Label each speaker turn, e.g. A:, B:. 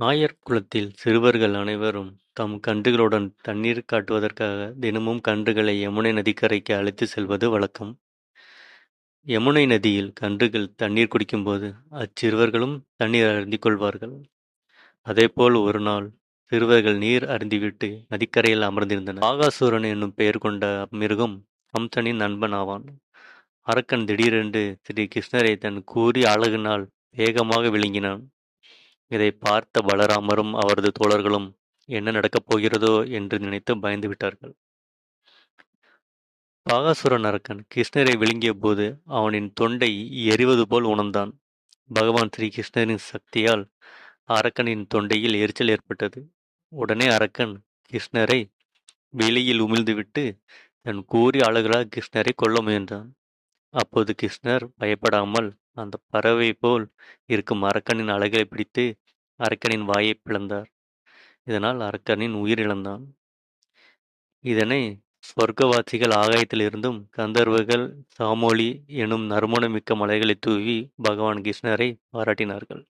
A: நாயர் குலத்தில் சிறுவர்கள் அனைவரும் தம் கன்றுகளுடன் தண்ணீர் காட்டுவதற்காக தினமும் கன்றுகளை யமுனை நதிக்கரைக்கு அழைத்து செல்வது வழக்கம். யமுனை நதியில் கன்றுகள் தண்ணீர் குடிக்கும்போது அச்சிறுவர்களும் தண்ணீர் அருந்திக் கொள்வார்கள். அதேபோல் ஒருநாள் சிறுவர்கள் நீர் அருந்திவிட்டு நதிக்கரையில் அமர்ந்திருந்தனர். பாகாசுரன் என்னும் பெயர் கொண்ட அம்மிருகம் கம்சனின் நண்பன் ஆவான். அரக்கன் திடீரென்று ஸ்ரீ கிருஷ்ணரை தன் கூரிய அழகினால் வேகமாக விழுங்கினான். இதைப் பார்த்த பலராமரும் அவரது தோழர்களும் என்ன நடக்கப் போகிறதோ என்று நினைத்து பயந்துவிட்டார்கள். பாகாசுரன் அரக்கன் கிருஷ்ணரை விழுங்கியபோது அவனின் தொண்டை எரிவது போல் உணர்ந்தான். பகவான் ஸ்ரீ கிருஷ்ணரின் சக்தியால் அரக்கனின் தொண்டையில் எரிச்சல் ஏற்பட்டது. உடனே அரக்கன் கிருஷ்ணரை வெளியில் உமிழ்ந்துவிட்டு தன் கூரிய அலகுகளால் கிருஷ்ணரை கொல்ல முயன்றான். அப்போது கிருஷ்ணர் பயப்படாமல் அந்தப் பறவை போல் இருக்கும் அரக்கனின் அலகைப் பிடித்து அரக்கனின் வாயைப் பிளந்தார். இதனால் அரக்கன் உயிரிழந்தான் இதனை சொர்க்கவாசிகள் ஆகாயத்திலிருந்தும் கந்தர்வர்கள் சாமொலி எனும் நறுமணமிக்க மலர்களைத் தூவி பகவான் கிருஷ்ணரைப் பாராட்டினார்கள்.